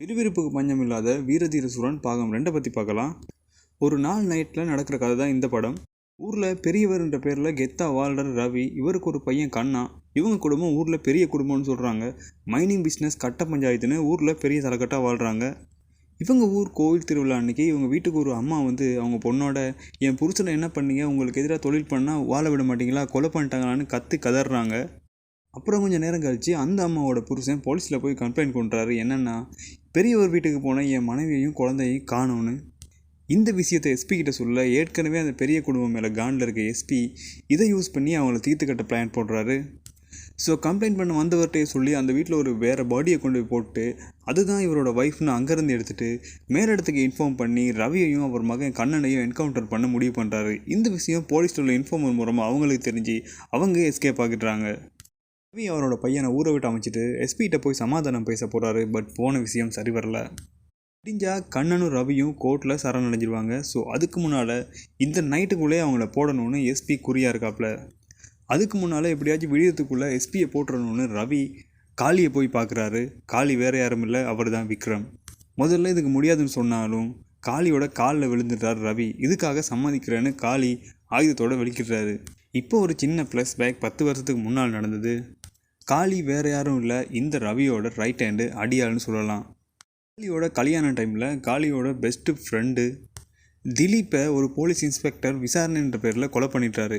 விறுவிறுப்புக்கு பஞ்சம் இல்லாத வீரதீர சூரன் பாகம் ரெண்டை பற்றி பார்க்கலாம். ஒரு நாள் நைட்டில் நடக்கிற கதை தான் இந்த படம். ஊரில் பெரியவர்ன்ற பேரில் கெத்தா வாழ்ற ரவி இவருக்கு ஒரு பையன் கண்ணா. இவங்க குடும்பம் ஊரில் பெரிய குடும்பம்னு சொல்கிறாங்க மைனிங் பிஸ்னஸ் கட்ட பஞ்சாயத்துன்னு ஊரில் பெரிய தலைக்கட்டாக வாழ்கிறாங்க இவங்க ஊர் கோவில் திருவிழா அன்னைக்கு இவங்க வீட்டுக்கு ஒரு அம்மா வந்து அவங்க பொண்ணோட என் புருஷனை என்ன பண்ணீங்க? உங்களுக்கு எதிராக தொழில் பண்ணால் வாழ விட மாட்டீங்களா? கொலை பண்ணிட்டாங்களான்னு கற்று கதறாங்க. அப்புறம் கொஞ்சம் நேரம் கழித்து அந்த அம்மாவோட புருஷன் போலீஸில் போய் கம்ப்ளைண்ட் பண்ணுறாரு என்னென்னா பெரியவர் வீட்டுக்கு போனால் என் மனைவியையும் குழந்தையும் காணோன்னு இந்த விஷயத்தை எஸ்பி கிட்ட சொல்ல ஏற்கனவே அந்த பெரிய குடும்பம் மேலே காண்டில் இருக்க எஸ்பி இதை யூஸ் பண்ணி அவங்கள தீர்த்து கட்ட பிளான் போடுறாரு. ஸோ கம்ப்ளைண்ட் பண்ண வந்தவர்கிட்டே சொல்லி அந்த வீட்டில் ஒரு வேறு பாடியை கொண்டு போய் போட்டு அதுதான் இவரோட ஒய்ஃப்னு அங்கேருந்து எடுத்துகிட்டு மேலிடத்துக்கு இன்ஃபார்ம் பண்ணி ரவியையும் அவர் மகன் கண்ணனையும் என்கவுண்டர் பண்ண முடிவு பண்ணுறாரு இந்த விஷயம் போலீஸில் உள்ள இன்ஃபார்மர் மூலமாக அவங்களுக்கு தெரிஞ்சு அவங்க எஸ்கேப் ஆகிடுறாங்க. ரவி அவரோட பையனை ஊரை விட்டு அமைச்சிட்டு எஸ்பிகிட்ட போய் சமாதானம் பேச போகிறாரு பட் போன விஷயம் சரி வரல. முடிஞ்சால் கண்ணனும் ரவியும் கோர்ட்டில் சரணடைஞ்சிருவாங்க. ஸோ அதுக்கு முன்னால் இந்த நைட்டுக்குள்ளே அவங்கள போடணும்னு எஸ்பி குறியாக இருக்காப்புல அதுக்கு முன்னால் எப்படியாச்சும் விடியத்துக்குள்ளே எஸ்பியை போட்டுறணும்னு ரவி காளியை போய் பார்க்குறாரு காளி வேறு யாரும் இல்லை அவர் தான் விக்ரம். முதல்ல இதுக்கு முடியாதுன்னு சொன்னாலும் காளியோட காலில் விழுந்துட்டார் ரவி. இதுக்காக சம்மதிக்கிறேன்னு காளி ஆயுதத்தோடு வெளிக்கிடுறாரு இப்போ ஒரு சின்ன ப்ளஸ் பேக் பத்து வருஷத்துக்கு முன்னால் நடந்தது. காளி வேறு யாரும் இல்லை. இந்த ரவியோட ரைட் ஹேண்டு அடியாள்னு சொல்லலாம். காளியோட கல்யாண டைமில் காளியோட பெஸ்ட்டு ஃப்ரெண்டு திலீப்பை ஒரு போலீஸ் இன்ஸ்பெக்டர் விசாரணைன்ற பேரில் கொலை பண்ணிட்டாரு.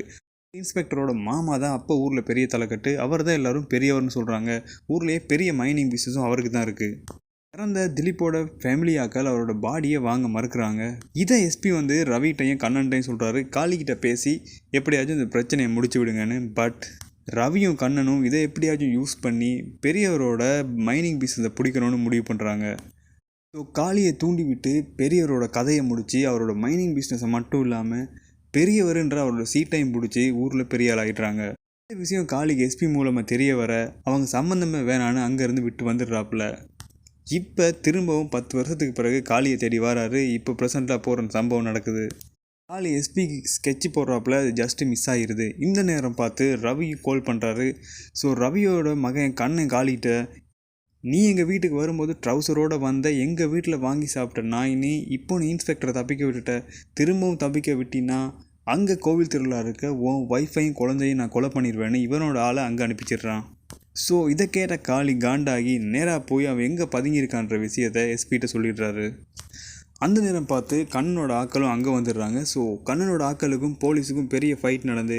இன்ஸ்பெக்டரோட மாமா தான் அப்போ ஊரில் பெரிய தலைக்கட்டு. அவர் தான் எல்லாரும் பெரியவர்னு சொல்கிறாங்க ஊர்லேயே பெரிய மைனிங் பிஸ்னஸும் அவருக்கு தான் இருக்குது இறந்த திலீப்போட ஃபேமிலியாக்கள் அவரோட பாடியை வாங்க மறுக்கிறாங்க. இதை எஸ்பி வந்து ரவிட்டையும் கண்ணன்ட்டையும் சொல்கிறாரு காளிக்கிட்ட பேசி எப்படியாச்சும் இந்த பிரச்சனையை முடிச்சு விடுங்கன்னு. பட் ரவியும் கண்ணனும் இதை எப்படியாச்சும் யூஸ் பண்ணி பெரியவரோட மைனிங் பிஸ்னஸை பிடிக்கணும்னு முடிவு பண்ணுறாங்க ஸோ காளியை தூண்டி விட்டு பெரியவரோட கதையை முடித்து அவரோட மைனிங் பிஸ்னஸை மட்டும் இல்லாமல் பெரியவருன்ற அவரோட சீட்டையும் பிடிச்சி ஊரில் பெரிய ஆள் ஆகிட்றாங்க இந்த விஷயம் காளிக்கு எஸ்பி மூலமாக தெரிய வர அவங்க சம்மந்தமே வேணான்னு அங்கேருந்து விட்டு வந்துடுறாப்புல. இப்போ திரும்பவும் பத்து வருஷத்துக்கு பிறகு காளியை தேடி வராரு. இப்போ ப்ரெசண்ட்டாக போகிற சம்பவம் நடக்குது. காளி எஸ்பி ஸ்கெட்ச் போடுறாப்புல ஜஸ்ட்டு மிஸ் ஆகிருது இந்த நேரம் பார்த்து ரவி கால் பண்ணுறாரு ஸோ ரவியோட மகன் கண்ணன் காளிகிட்ட நீ எங்கள் வீட்டுக்கு வரும்போது ட்ரௌசரோடு வந்த எங்கள் வீட்டில் வாங்கி சாப்பிட்ட நாய் நீ இப்போ நீ இன்ஸ்பெக்டரை தப்பிக்க விட்டுட்ட. திரும்பவும் தப்பிக்க விட்டினா அங்கே கோவில் திருவிழா இருக்க உன் ஒய்ஃபையும் குழந்தையும் நான் கொலை பண்ணிடுவேன்னு இவனோட ஆளை அங்கே அனுப்பிச்சிடுறான். ஸோ இதை கேட்ட காளி காண்டாகி நேராக போய் அவன் எங்கே பதுங்கியிருக்கான்ற விஷயத்த எஸ்பிகிட்ட சொல்லிடுறாரு. அந்த நேரம் பார்த்து கண்ணனோட ஆக்களும் அங்கே வந்துடுறாங்க. ஸோ கண்ணனோட ஆக்களுக்கும் போலீஸுக்கும் பெரிய ஃபைட் நடந்து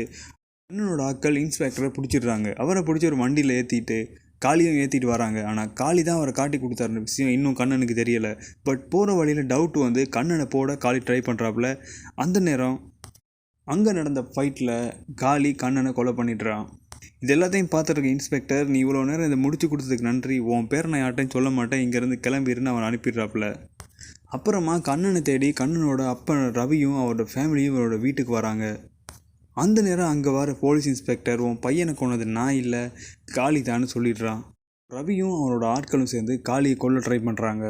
கண்ணனோட ஆக்கள் இன்ஸ்பெக்டரை பிடிச்சிடுறாங்க. அவரை பிடிச்சி ஒரு வண்டியில் ஏற்றிட்டு காளியும் ஏற்றிட்டு வராங்க. ஆனால் காளி தான் அவரை காட்டி கொடுத்தாருன்ற விஷயம் இன்னும் கண்ணனுக்கு தெரியலை. பட் போகிற வழியில் டவுட் வந்து கண்ணனை போட காளி ட்ரை பண்ணுறாப்புல அந்த நேரம் அங்கே நடந்த ஃபைட்டில் காளி கண்ணனை கொலை பண்ணிடுறான். இது எல்லாத்தையும் பார்த்துருக்க இன்ஸ்பெக்டர் நீ இவ்வளோ நேரம் இதை முடிச்சு கொடுத்ததுக்கு நன்றி. உன் பேர் நான் யார்ட்டையும் சொல்ல மாட்டேன். இங்கேருந்து கிளம்பிருன்னு அவன் அனுப்பிடுறாப்புல. அப்புறமா கண்ணனை தேடி கண்ணனோட அப்பன் ரவியும் அவரோட ஃபேமிலியும் அவரோட வீட்டுக்கு வராங்க. அந்த நேரம் அங்கே வர போலீஸ் இன்ஸ்பெக்டர் உன் பையனை கொண்டது நான் இல்லை காளி தான்னு சொல்லிடுறான். ரவியும் அவனோட ஆட்களும் சேர்ந்து காளியை கொல்ல ட்ரை பண்ணுறாங்க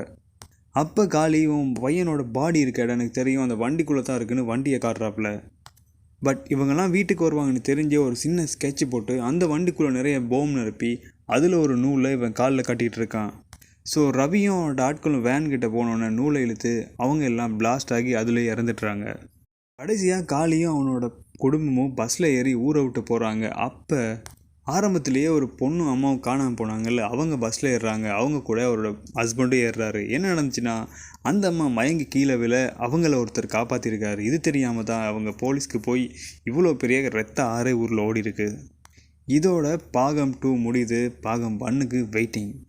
அப்போ காளி உன் பையனோட பாடி இருக்க இடம் எனக்கு தெரியும் அந்த வண்டிக்குள்ளே தான் இருக்குன்னு வண்டியை காட்டுறாப்புல. பட் இவங்கெல்லாம் வீட்டுக்கு வருவாங்கன்னு தெரிஞ்ச ஒரு சின்ன ஸ்கெட்ச் போட்டு அந்த வண்டிக்குள்ளே நிறைய போம் நிரப்பி அதில் ஒரு நூலை இவன் காலில் கட்டிகிட்டு இருக்கான். ஸோ ரவியும் டாட்களும் ஆட்களும் வேன் கிட்ட போனோன்னே நூலை இழுத்து அவங்க எல்லாம் பிளாஸ்ட் ஆகி அதுலேயே இறந்துட்டுறாங்க கடைசியாக காளியும் அவனோட குடும்பமும் பஸ்ஸில் ஏறி ஊரை விட்டு போகிறாங்க அப்போ ஆரம்பத்திலேயே ஒரு பொண்ணும் அம்மாவும் காணாமல் போனாங்கல்ல அவங்க பஸ்ஸில் ஏறுறாங்க. அவங்க கூட அவரோட ஹஸ்பண்டும் ஏறுறாரு. என்ன நடந்துச்சுன்னா அந்த அம்மா மயங்கி கீழே விழ அவங்கள ஒருத்தர் காப்பாற்றிருக்காரு இது தெரியாமல் தான் அவங்க போலீஸ்க்கு போய் இவ்வளோ பெரிய ரத்த ஆறே ஊரில் ஓடி இருக்குது இதோட பாகம் டூ முடியுது. பாகம் ஒன்னுக்கு வெயிட்டிங்